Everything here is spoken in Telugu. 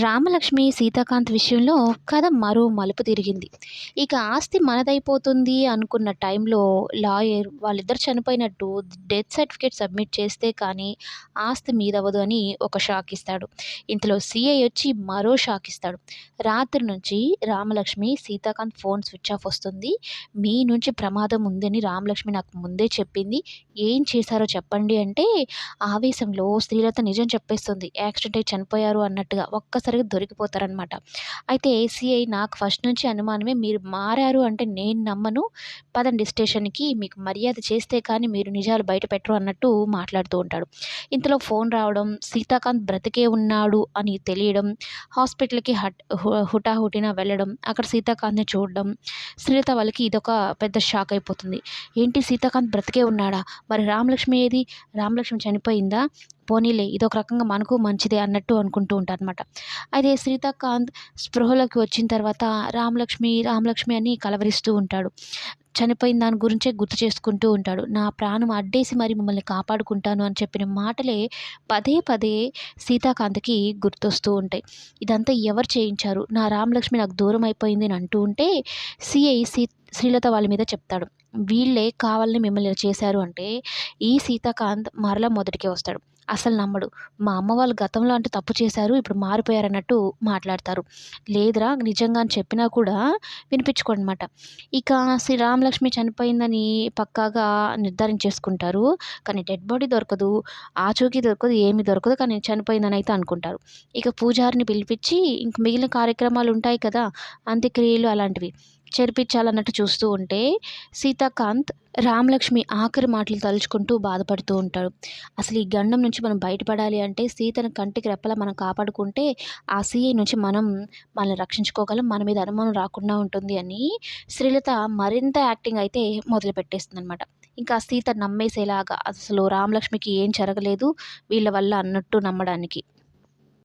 రామలక్ష్మి సీతాకాంత్ విషయంలో కథ మరో మలుపు తిరిగింది. ఇక ఆస్తి మనదైపోతుంది అనుకున్న టైంలో లాయర్ వాళ్ళిద్దరు చనిపోయినట్టు డెత్ సర్టిఫికేట్ సబ్మిట్ చేస్తే కానీ ఆస్తి మీదవ్వదు అని ఒక షాక్ ఇస్తాడు. ఇంతలో సీఐ వచ్చి మరో షాక్ ఇస్తాడు. రాత్రి నుంచి Ramalakshmi Seethakanth phone switch off వస్తుంది. మీ నుంచి ప్రమాదం ఉందని రామలక్ష్మి నాకు ముందే చెప్పింది. ఏం చేశారో చెప్పండి అంటే ఆవేశంలో స్త్రీలత నిజం చెప్పేస్తుంది. యాక్సిడెంట్ అయి చనిపోయారు అన్నట్టుగా ఒక్క ఒక్కసారిగా దొరికిపోతారనమాట అయితే ఏసీఐ నాకు ఫస్ట్ నుంచి అనుమానమే మీరు మారారు అంటే నేను నమ్మను. పదండి స్టేషన్కి మీకు మర్యాద చేస్తే కానీ మీరు నిజాలు బయట పెట్టరు అన్నట్టు మాట్లాడుతూ ఉంటాడు. ఇంతలో ఫోన్ రావడం సీతాకాంత్ బ్రతికే ఉన్నాడు అని తెలియడం హాస్పిటల్కి హట్ హు- హుటాహుటిన వెళ్ళడం అక్కడ సీతాకాంత్ని చూడడం శ్రీలత వాళ్ళకి ఇదొక పెద్ద షాక్ అయిపోతుంది. ఏంటి సీతాకాంత్ బ్రతికే ఉన్నాడా? మరి రామలక్ష్మి ఏది? రామలక్ష్మి చనిపోయిందా? పోనీలే ఇదొక రకంగా మనకు మంచిదే అన్నట్టు అనుకుంటూ ఉంటారనమాట అయితే సీతాకాంత్ స్పృహలోకి వచ్చిన తర్వాత రామలక్ష్మి రామలక్ష్మి అని కలవరిస్తూ ఉంటాడు. చనిపోయిన దాని గురించే గుర్తు చేసుకుంటూ ఉంటాడు. నా ప్రాణం అడ్డేసి మరి మిమ్మల్ని కాపాడుకుంటాను అని చెప్పిన మాటలే పదే పదే సీతాకాంత్కి గుర్తొస్తూ ఉంటాయి. ఇదంతా ఎవరు చేయించారు? నా రామలక్ష్మి నాకు దూరం అయిపోయింది అని అంటూ ఉంటే సిఐ సీ శ్రీలత వాళ్ళ మీద చెప్తాడు. వీళ్ళే కావాలని మిమ్మల్ని చేశారు అంటే ఈ సీతాకాంత్ మరలా మొదటికే వస్తాడు. అసలు నమ్మడు. మా అమ్మ వాళ్ళు గతంలో అంటే తప్పు చేశారు ఇప్పుడు మారిపోయారన్నట్టు మాట్లాడతారు. లేదురా నిజంగా అని చెప్పినా కూడా వినిపించుకోనమాట. ఇక శ్రీ రామలక్ష్మి చనిపోయిందని పక్కాగా నిర్ధారించేసుకుంటారు కానీ డెడ్ బాడీ దొరకదు ఆచూకీ దొరకదు ఏమి దొరకదు కానీ చనిపోయిందని అయితే అనుకుంటారు. ఇక పూజారిని పిలిపించి ఇంక మిగిలిన కార్యక్రమాలు ఉంటాయి కదా అంత్యక్రియలు అలాంటివి. చేర్పించాలన్నట్టు చూస్తూ ఉంటే సీత సీతాకాంత్ రామలక్ష్మి ఆఖరి మాటలు తలుచుకుంటూ బాధపడుతూ ఉంటాడు. అసలు ఈ గండం నుంచి మనం బయటపడాలి అంటే సీతను కంటికి రెప్పలా మనం కాపాడుకుంటే ఆ సీఐ నుంచి మనం మనల్ని రక్షించుకోగలం మన మీద అనుమానం రాకుండా ఉంటుంది అని శ్రీలత మరింత యాక్టింగ్ అయితే మొదలు పెట్టేస్తుంది అనమాట ఇంకా సీత నమ్మేసేలాగా అసలు రామలక్ష్మికి ఏం జరగలేదు వీళ్ళ వల్ల అన్నట్టు నమ్మడానికి.